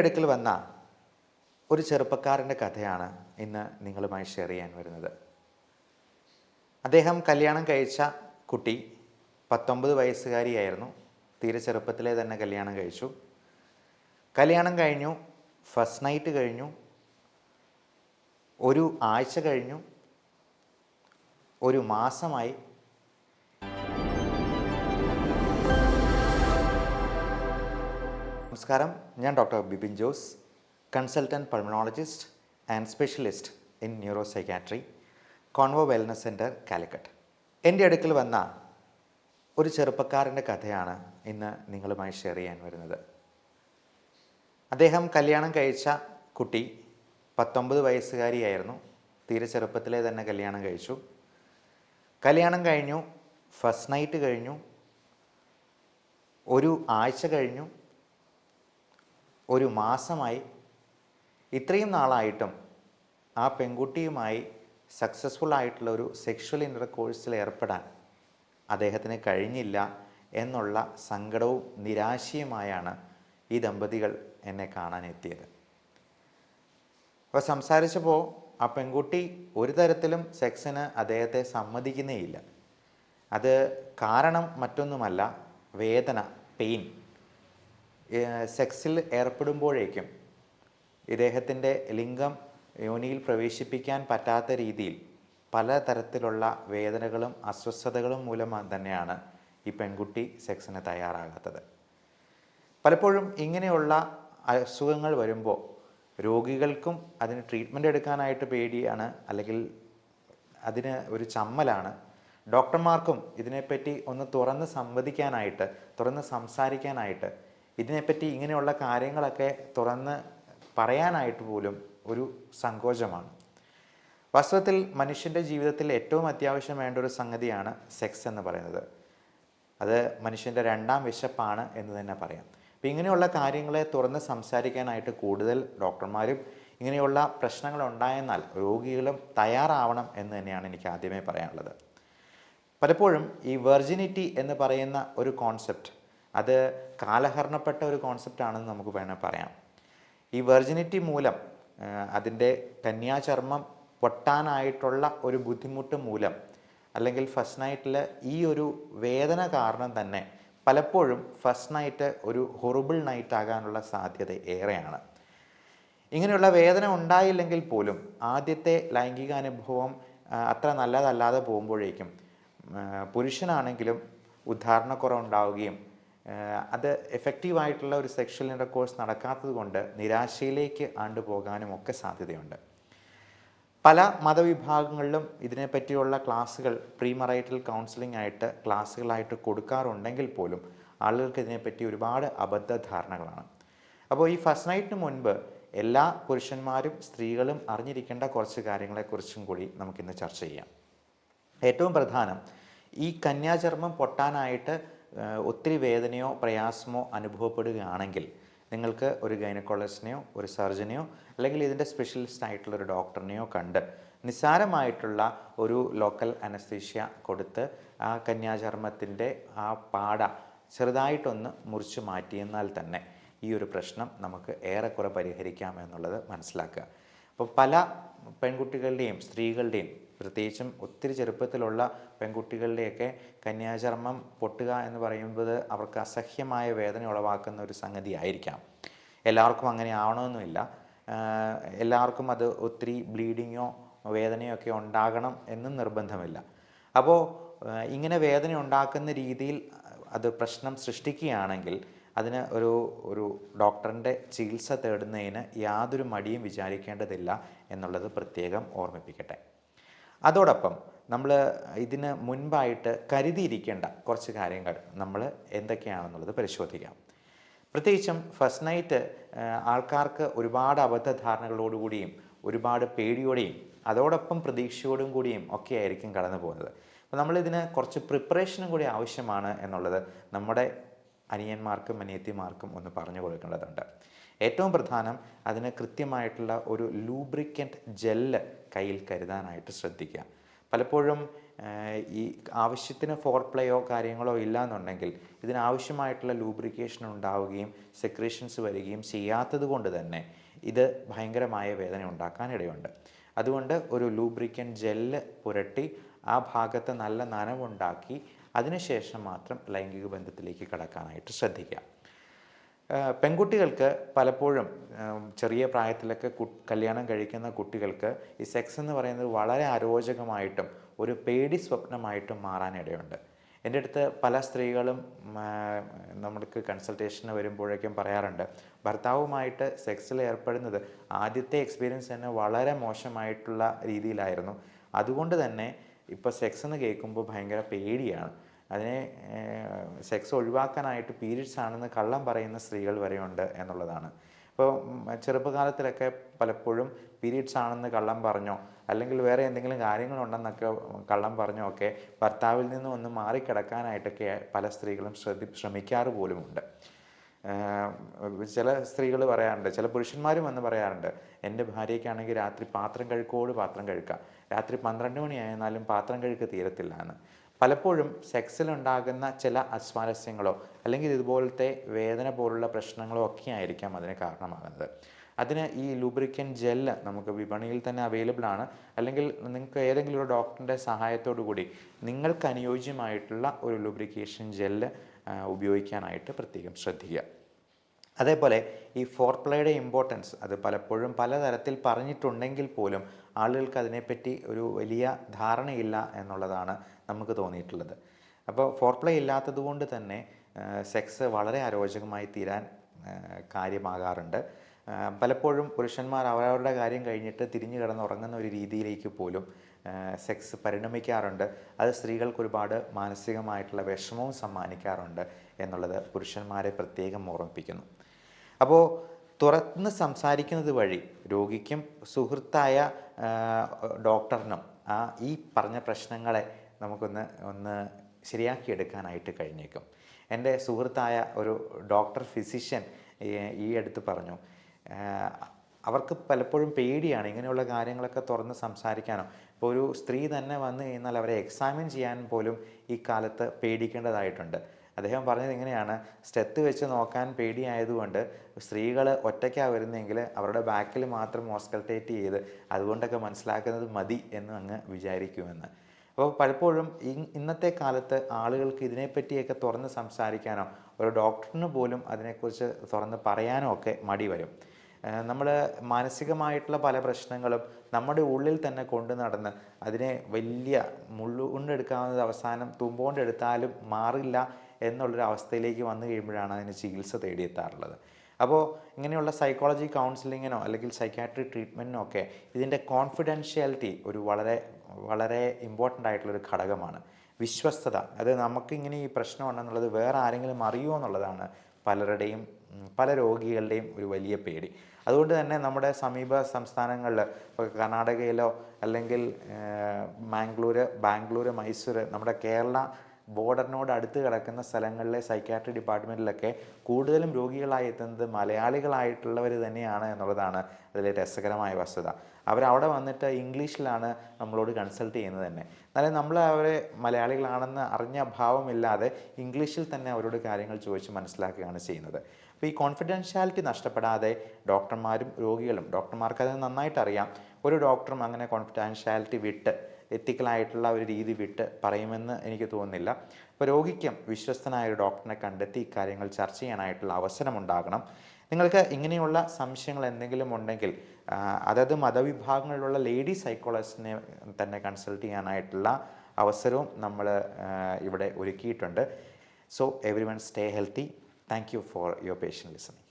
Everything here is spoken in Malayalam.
അടുക്കൽ വന്ന ഒരു ചെറുപ്പക്കാരന്റെ കഥയാണ് ഇന്ന് നിങ്ങളുമായി ഷെയർ ചെയ്യാൻ വരുന്നത്. അദ്ദേഹം കല്യാണം കഴിച്ച കുട്ടി പത്തൊമ്പത് വയസ്സുകാരിയായിരുന്നു. തീരെ ചെറുപ്പത്തിലെ തന്നെ കല്യാണം കഴിച്ചു. കല്യാണം കഴിഞ്ഞു ഫസ്റ്റ് നൈറ്റ് കഴിഞ്ഞു ഒരു ആഴ്ച കഴിഞ്ഞു ഒരു മാസമായി. നമസ്കാരം. ഞാൻ doctor Bibin Jose consultant pulmonologist and specialist in neuro psychiatry Convo wellness centre Calicut എന്റെ അടുക്കൽ വന്ന ഒരു ചെറുപ്പക്കാരന്റെ കഥയാണ് ഇന്ന് നിങ്ങളുമായി ഷെയർ ചെയ്യാൻ വരുന്നത്. അദ്ദേഹം കല്യാണം കഴിച്ച കുട്ടി പത്തൊമ്പത് വയസ്സുകാരിയായിരുന്നു. തീരെ ചെറുപ്പത്തിലെ തന്നെ കല്യാണം കഴിച്ചു. കല്യാണം കഴിഞ്ഞു ഫസ്റ്റ് നൈറ്റ് കഴിഞ്ഞു ഒരു ആഴ്ച കഴിഞ്ഞു ഒരു മാസമായി ഇത്രയും നാളായിട്ടും ആ പെൺകുട്ടിയുമായി സക്സസ്ഫുൾ ആയിട്ടുള്ള ഒരു സെക്ഷൽ ഇന്റർകോഴ്സിൽ ഏർപ്പെടാൻ അദ്ദേഹത്തിന് കഴിഞ്ഞില്ല എന്നുള്ള സങ്കടവും നിരാശയുമായാണ് ഈ ദമ്പതികൾ എന്നെ കാണാൻ എത്തിയത് അപ്പോൾ സംസാരിച്ചപ്പോൾ ആ പെൺകുട്ടി ഒരു തരത്തിലും സെക്സിന് അദ്ദേഹത്തെ സമ്മതിക്കുന്നേയില്ല. അത് കാരണം മറ്റൊന്നുമല്ല വേദന പെയിൻ സെക്സിൽ ഏർപ്പെടുമ്പോഴേക്കും ഇദ്ദേഹത്തിന്റെ ലിംഗം യോനിയിൽ പ്രവേശിപ്പിക്കാൻ പറ്റാത്ത രീതിയിൽ പല തരത്തിലുള്ള വേദനകളും അസ്വസ്ഥതകളും മൂലം തന്നെയാണ് ഈ പെൺകുട്ടി സെക്സിന് തയ്യാറാകാത്തത്. പലപ്പോഴും ഇങ്ങനെയുള്ള അസുഖങ്ങൾ വരുമ്പോൾ രോഗികൾക്കും അതിന് ട്രീറ്റ്മെന്റ് എടുക്കാനായിട്ട് പേടിയാണ് അല്ലെങ്കിൽ അതിന് ഒരു ചമ്മലാണ്. ഡോക്ടർമാർക്കും ഇതിനെപ്പറ്റി ഒന്ന് തുറന്ന് സംവദിക്കാനായിട്ട് തുറന്ന് സംസാരിക്കാനായിട്ട് ഇതിനെപ്പറ്റി ഇങ്ങനെയുള്ള കാര്യങ്ങളൊക്കെ തുറന്ന് പറയാനായിട്ട് പോലും ഒരു സങ്കോചമാണ്. വാസ്തവത്തിൽ മനുഷ്യന്റെ ജീവിതത്തിൽ ഏറ്റവും അത്യാവശ്യം വേണ്ട ഒരു സംഗതിയാണ് സെക്സ് എന്ന് പറയുന്നത്. അത് മനുഷ്യന്റെ രണ്ടാം വിശപ്പാണ് എന്ന് തന്നെ പറയാം. അപ്പം ഇങ്ങനെയുള്ള കാര്യങ്ങളെ തുറന്ന് സംസാരിക്കാനായിട്ട് കൂടുതൽ ഡോക്ടർമാരും ഇങ്ങനെയുള്ള പ്രശ്നങ്ങൾ ഉണ്ടായെന്നാൽ രോഗികളും തയ്യാറാവണം എന്ന് തന്നെയാണ് എനിക്ക് ആദ്യമേ പറയാനുള്ളത്. പലപ്പോഴും ഈ വെർജിനിറ്റി എന്ന് പറയുന്ന ഒരു കോൺസെപ്റ്റ് അത് കാലഹരണപ്പെട്ട ഒരു കോൺസെപ്റ്റ് ആണെന്ന് നമുക്ക് വേണമെങ്കിൽ പറയാം. ഈ വെർജിനിറ്റി മൂലം അതിന്റെ കന്യാചർമ്മം പൊട്ടാനായിട്ടുള്ള ഒരു ബുദ്ധിമുട്ട് മൂലം അല്ലെങ്കിൽ ഫസ്റ്റ് നൈറ്റിൽ ഈ ഒരു വേദന കാരണം തന്നെ പലപ്പോഴും ഫസ്റ്റ് നൈറ്റ് ഒരു ഹൊറിബിൾ നൈറ്റ് ആകാനുള്ള സാധ്യത ഏറെയാണ്. ഇങ്ങനെയുള്ള വേദന ഉണ്ടായില്ലെങ്കിൽ പോലും ആദ്യത്തെ ലൈംഗിക അനുഭവം അത്ര നല്ലതല്ലാതെ പോകുമ്പോഴേക്കും പുരുഷനാണെങ്കിലും ഉദ്ധാരണക്കുറവുണ്ടാവുകയും അത് എഫക്റ്റീവായിട്ടുള്ള ഒരു സെക്ഷൽ ഇന്റർകോഴ്സ് നടക്കാത്തത് കൊണ്ട് നിരാശയിലേക്ക് ആണ്ടുപോകാനും ഒക്കെ സാധ്യതയുണ്ട്. പല മതവിഭാഗങ്ങളിലും ഇതിനെപ്പറ്റിയുള്ള ക്ലാസ്സുകൾ പ്രീമറൈറ്റൽ കൗൺസിലിംഗ് ആയിട്ട് ക്ലാസ്സുകളായിട്ട് കൊടുക്കാറുണ്ടെങ്കിൽ പോലും ആളുകൾക്ക് ഇതിനെപ്പറ്റി ഒരുപാട് അബദ്ധധാരണകളാണ്. അപ്പോൾ ഈ ഫസ്റ്റ് നൈറ്റിന് മുൻപ് എല്ലാ പുരുഷന്മാരും സ്ത്രീകളും അറിഞ്ഞിരിക്കേണ്ട കുറച്ച് കാര്യങ്ങളെക്കുറിച്ചും കൂടി നമുക്കിന്ന് ചർച്ച ചെയ്യാം. ഏറ്റവും പ്രധാനം ഈ കന്യാചർമ്മം പൊട്ടാനായിട്ട് ഒത്തിരി വേദനയോ പ്രയാസമോ അനുഭവപ്പെടുകയാണെങ്കിൽ നിങ്ങൾക്ക് ഒരു ഗൈനക്കോളജിസ്റ്റിനെയോ ഒരു സർജനെയോ അല്ലെങ്കിൽ ഇതിന്റെ സ്പെഷ്യലിസ്റ്റ് ആയിട്ടുള്ള ഒരു ഡോക്ടറിനെയോ കണ്ട് നിസ്സാരമായിട്ടുള്ള ഒരു ലോക്കൽ അനസ്തീഷ്യ കൊടുത്ത് ആ കന്യാചർമ്മത്തിന്റെ ആ പാട ചെറുതായിട്ടൊന്ന് മുറിച്ച് മാറ്റിയെന്നാൽ തന്നെ ഈ ഒരു പ്രശ്നം നമുക്ക് ഏറെക്കുറെ പരിഹരിക്കാം എന്നുള്ളത് മനസ്സിലാക്കുക. അപ്പോൾ പല പെൺകുട്ടികളുടെയും സ്ത്രീകളുടെയും പ്രത്യേകിച്ചും ഒത്തിരി ചെറുപ്പത്തിലുള്ള പെൺകുട്ടികളുടെയൊക്കെ കന്യാചർമ്മം പൊട്ടുക എന്ന് പറയുമ്പോൾ അവർക്ക് അസഹ്യമായ വേദന ഉളവാക്കുന്ന ഒരു സംഗതി ആയിരിക്കാം എല്ലാവർക്കും അങ്ങനെ ആവണമെന്നില്ല. എല്ലാവർക്കും അത് ഒത്തിരി ബ്ലീഡിങ്ങോ വേദനയോ ഒക്കെ ഉണ്ടാകണം എന്നും നിർബന്ധമില്ല. അപ്പോൾ ഇങ്ങനെ വേദന ഉണ്ടാക്കുന്ന രീതിയിൽ അത് പ്രശ്നം സൃഷ്ടിക്കുകയാണെങ്കിൽ അതിന് ഒരു ഒരു ഡോക്ടറിന്റെ ചികിത്സ തേടുന്നതിന് യാതൊരു മടിയും വിചാരിക്കേണ്ടതില്ല എന്നുള്ളത് പ്രത്യേകം ഓർമ്മിപ്പിക്കട്ടെ. അതോടൊപ്പം നമ്മൾ ഇതിന് മുൻപായിട്ട് കരുതിയിരിക്കേണ്ട കുറച്ച് കാര്യങ്ങൾ നമ്മൾ എന്തൊക്കെയാണെന്നുള്ളത് പരിശോധിക്കാം. പ്രത്യേകിച്ചും ഫസ്റ്റ് നൈറ്റ് ആൾക്കാർക്ക് ഒരുപാട് അബദ്ധധാരണകളോടുകൂടിയും ഒരുപാട് പേടിയോടെയും അതോടൊപ്പം പ്രതീക്ഷയോടും കൂടിയും ഒക്കെ ആയിരിക്കും കടന്നു പോകുന്നത്. അപ്പോൾ നമ്മളിതിന് കുറച്ച് പ്രിപ്പറേഷനും കൂടി ആവശ്യമാണ് എന്നുള്ളത് നമ്മുടെ അനിയന്മാർക്കും അനിയത്തിമാർക്കും ഒന്ന് പറഞ്ഞു കൊടുക്കേണ്ടതുണ്ട്. ഏറ്റവും പ്രധാനം അതിന് കൃത്യമായിട്ടുള്ള ഒരു ലൂബ്രിക്കന്റ് ജെല്ല് കയ്യിൽ കരുതാനായിട്ട് ശ്രദ്ധിക്കുക. പലപ്പോഴും ഈ ആവശ്യത്തിന് ഫോർ പ്ലേയോ കാര്യങ്ങളോ ഇല്ല എന്നുണ്ടെങ്കിൽ ഇതിനാവശ്യമായിട്ടുള്ള ലൂബ്രിക്കേഷൻ ഉണ്ടാവുകയും സെക്രീഷൻസ് വരികയും ചെയ്യാത്തത് കൊണ്ട് തന്നെ ഇത് ഭയങ്കരമായ വേദന ഉണ്ടാക്കാനിടയുണ്ട്. അതുകൊണ്ട് ഒരു ലൂബ്രിക്കൻ ജെല്ല് പുരട്ടി ആ ഭാഗത്ത് നല്ല നനവുണ്ടാക്കി അതിനുശേഷം മാത്രം ലൈംഗിക ബന്ധത്തിലേക്ക് കടക്കാനായിട്ട് ശ്രദ്ധിക്കുക. പെൺകുട്ടികൾക്ക് പലപ്പോഴും ചെറിയ പ്രായത്തിലൊക്കെ കല്യാണം കഴിക്കുന്ന കുട്ടികൾക്ക് ഈ സെക്സ് എന്ന് പറയുന്നത് വളരെ അരോചകമായിട്ടും ഒരു പേടി സ്വപ്നമായിട്ടും മാറാനിടയുണ്ട്. എന്റെ അടുത്ത് പല സ്ത്രീകളും നമ്മൾക്ക് കൺസൾട്ടേഷന് വരുമ്പോഴേക്കും പറയാറുണ്ട് ഭർത്താവുമായിട്ട് സെക്സിൽ ഏർപ്പെടുന്നത് ആദ്യത്തെ എക്സ്പീരിയൻസ് തന്നെ വളരെ മോശമായിട്ടുള്ള രീതിയിലായിരുന്നു. അതുകൊണ്ട് തന്നെ ഇപ്പോൾ സെക്സ് എന്ന് കേൾക്കുമ്പോൾ ഭയങ്കര പേടിയാണ്. അതിനെ സെക്സ് ഒഴിവാക്കാനായിട്ട് പീരീഡ്സ് ആണെന്ന് കള്ളം പറയുന്ന സ്ത്രീകൾ വരെയുണ്ട് എന്നുള്ളതാണ്. ഇപ്പോൾ ചെറുപ്പകാലത്തിലൊക്കെ പലപ്പോഴും പീരീഡ്സ് ആണെന്ന് കള്ളം പറഞ്ഞോ അല്ലെങ്കിൽ വേറെ എന്തെങ്കിലും കാര്യങ്ങളുണ്ടെന്നൊക്കെ കള്ളം പറഞ്ഞോ ഒക്കെ ഭർത്താവിൽ നിന്നും ഒന്ന് മാറിക്കിടക്കാനായിട്ടൊക്കെ പല സ്ത്രീകളും ശ്രദ്ധി ശ്രമിക്കാറ് പോലുമുണ്ട്. ചില സ്ത്രീകൾ പറയാറുണ്ട് ചില പുരുഷന്മാരും വന്ന് പറയാറുണ്ട് എന്റെ ഭാര്യയ്ക്കാണെങ്കിൽ രാത്രി പാത്രം കഴുക്കോട് പാത്രം കഴുക്കാം. രാത്രി പന്ത്രണ്ട് മണിയായിരുന്നാലും പാത്രം കഴുക്ക് തീരത്തില്ല എന്ന്. പലപ്പോഴും സെക്സിലുണ്ടാകുന്ന ചില അസ്വാരസ്യങ്ങളോ അല്ലെങ്കിൽ ഇതുപോലത്തെ വേദന പോലുള്ള പ്രശ്നങ്ങളോ ഒക്കെ ആയിരിക്കാം അതിന് കാരണമാകുന്നത്. അതിന് ഈ ലൂബ്രിക്കൻ ജെല്ല് നമുക്ക് വിപണിയിൽ തന്നെ അവൈലബിൾ ആണ്. അല്ലെങ്കിൽ നിങ്ങൾക്ക് ഏതെങ്കിലും ഒരു ഡോക്ടറിന്റെ സഹായത്തോടു കൂടി നിങ്ങൾക്ക് അനുയോജ്യമായിട്ടുള്ള ഒരു ലൂബ്രിക്കേഷൻ ജെല്ല് ഉപയോഗിക്കാനായിട്ട് പ്രത്യേകം ശ്രദ്ധിക്കുക. അതേപോലെ ഈ ഫോർ പ്ലേയുടെ ഇമ്പോർട്ടൻസ് അത് പലപ്പോഴും പലതരത്തിൽ പറഞ്ഞിട്ടുണ്ടെങ്കിൽ പോലും ആളുകൾക്ക് അതിനെപ്പറ്റി ഒരു വലിയ ധാരണയില്ല എന്നുള്ളതാണ് നമുക്ക് തോന്നിയിട്ടുള്ളത്. അപ്പോൾ ഫോർ പ്ലേ ഇല്ലാത്തതുകൊണ്ട് തന്നെ സെക്സ് വളരെ അരോചകമായി തീരാൻ കാര്യമാകാറുണ്ട്. പലപ്പോഴും പുരുഷന്മാർ അവരവരുടെ കാര്യം കഴിഞ്ഞിട്ട് തിരിഞ്ഞു കിടന്നുറങ്ങുന്ന ഒരു രീതിയിലേക്ക് പോലും സെക്സ് പരിണമിക്കാറുണ്ട്. അത് സ്ത്രീകൾക്ക് ഒരുപാട് മാനസികമായിട്ടുള്ള വിഷമവും സമ്മാനിക്കാറുണ്ട് എന്നുള്ളത് പുരുഷന്മാരെ പ്രത്യേകം ഓർമ്മിപ്പിക്കുന്നു. അപ്പോൾ തുറന്ന് സംസാരിക്കുന്നത് വഴി രോഗിക്കും സുഹൃത്തായ ഡോക്ടറിനും ആ ഈ പറഞ്ഞ പ്രശ്നങ്ങളെ നമുക്കൊന്ന് ഒന്ന് ശരിയാക്കിയെടുക്കാനായിട്ട് കഴിഞ്ഞേക്കും. എന്റെ സുഹൃത്തായ ഒരു ഡോക്ടർ ഫിസിഷ്യൻ ഈ- അടുത്ത് പറഞ്ഞു അവർക്ക് പലപ്പോഴും പേടിയാണ് ഇങ്ങനെയുള്ള കാര്യങ്ങളൊക്കെ തുറന്ന് സംസാരിക്കാനോ. ഇപ്പോൾ ഒരു സ്ത്രീ തന്നെ വന്നു കഴിഞ്ഞാൽ അവരെ എക്സാമിൻ ചെയ്യാൻ പോലും ഈ കാലത്ത് പേടിക്കേണ്ടതായിട്ടുണ്ട്. അദ്ദേഹം പറഞ്ഞത് ഇങ്ങനെയാണ് സ്റ്റെത്ത് വെച്ച് നോക്കാൻ പേടിയായതുകൊണ്ട് സ്ത്രീകൾ ഒറ്റയ്ക്കാണ് വരുന്നതെങ്കിൽ അവരുടെ ബാക്കിൽ മാത്രം ഓസ്കൾട്ടേറ്റ് ചെയ്ത് അതുകൊണ്ടൊക്കെ മനസ്സിലാക്കുന്നത് മതി എന്ന് അങ്ങ് വിചാരിക്കുമെന്ന്. അപ്പോൾ പലപ്പോഴും ഇന്നത്തെ കാലത്ത് ആളുകൾക്ക് ഇതിനെപ്പറ്റിയൊക്കെ തുറന്ന് സംസാരിക്കാനോ ഒരു ഡോക്ടറിന് പോലും അതിനെക്കുറിച്ച് തുറന്ന് പറയാനോ ഒക്കെ മടി വരും. നമ്മൾ മാനസികമായിട്ടുള്ള പല പ്രശ്നങ്ങളും നമ്മുടെ ഉള്ളിൽ തന്നെ കൊണ്ടു നടന്ന് അതിനെ വലിയ മുള്ളുകൊണ്ടെടുക്കാവുന്നത് അവസാനം തുമ്പോണ്ടെടുത്താലും മാറില്ല എന്നുള്ളൊരു അവസ്ഥയിലേക്ക് വന്നു കഴിയുമ്പോഴാണ് അതിന് ചികിത്സ തേടിയെത്താറുള്ളത്. അപ്പോൾ ഇങ്ങനെയുള്ള സൈക്കോളജി കൗൺസിലിങ്ങിനോ അല്ലെങ്കിൽ സൈക്കാട്രി ട്രീറ്റ്മെന്റിനോ ഒക്കെ ഇതിന്റെ കോൺഫിഡൻഷ്യാലിറ്റി ഒരു വളരെ വളരെ ഇമ്പോർട്ടന്റ് ആയിട്ടുള്ളൊരു ഘടകമാണ്. വിശ്വസ്തത. അത് നമുക്കിങ്ങനെ ഈ പ്രശ്നമുണ്ടെന്നുള്ളത് വേറെ ആരെങ്കിലും അറിയുമോ എന്നുള്ളതാണ് പലരുടെയും പല രോഗികളുടെയും ഒരു വലിയ പേടി. അതുകൊണ്ട് തന്നെ നമ്മുടെ സമീപ സംസ്ഥാനങ്ങളിൽ ഇപ്പോൾ കർണാടകയിലോ അല്ലെങ്കിൽ മാംഗ്ലൂർ ബാംഗ്ലൂർ മൈസൂർ നമ്മുടെ കേരള ബോർഡറിനോട് അടുത്ത് കിടക്കുന്ന സ്ഥലങ്ങളിലെ സൈക്കാട്രി ഡിപ്പാർട്ട്മെന്റിലൊക്കെ കൂടുതലും രോഗികളായി എത്തുന്നത് മലയാളികളായിട്ടുള്ളവർ തന്നെയാണ് എന്നുള്ളതാണ് അതിലെ രസകരമായ വസ്തുത. അവരവിടെ വന്നിട്ട് ഇംഗ്ലീഷിലാണ് നമ്മളോട് കൺസൾട്ട് ചെയ്യുന്നത് തന്നെ. എന്നാലും നമ്മൾ അവരെ മലയാളികളാണെന്ന് അറിഞ്ഞ ഭാവമില്ലാതെ ഇംഗ്ലീഷിൽ തന്നെ അവരോട് കാര്യങ്ങൾ ചോദിച്ച് മനസ്സിലാക്കുകയാണ് ചെയ്യുന്നത്. അപ്പോൾ ഈ കോൺഫിഡൻഷ്യാലിറ്റി നഷ്ടപ്പെടാതെ ഡോക്ടർമാരും രോഗികളും ഡോക്ടർമാർക്ക് അത് നന്നായിട്ട് അറിയാം ഒരു ഡോക്ടറും അങ്ങനെ കോൺഫിഡൻഷ്യാലിറ്റി വിട്ട് എത്തിക്കലായിട്ടുള്ള ഒരു രീതി വിട്ട് പറയുമെന്ന് എനിക്ക് തോന്നുന്നില്ല. അപ്പോൾ രോഗിക്കും വിശ്വസ്തനായ ഒരു ഡോക്ടറിനെ കണ്ടെത്തി ഇക്കാര്യങ്ങൾ ചർച്ച ചെയ്യാനായിട്ടുള്ള അവസരമുണ്ടാകണം നിങ്ങൾക്ക് ഇങ്ങനെയുള്ള സംശയങ്ങൾ എന്തെങ്കിലും ഉണ്ടെങ്കിൽ അതത് മതവിഭാഗങ്ങളിലുള്ള ലേഡി സൈക്കോളജിസ്റ്റിനെ തന്നെ കൺസൾട്ട് ചെയ്യാനായിട്ടുള്ള അവസരവും നമ്മൾ ഇവിടെ ഒരുക്കിയിട്ടുണ്ട്. So everyone stay healthy. Thank you for your patient listening.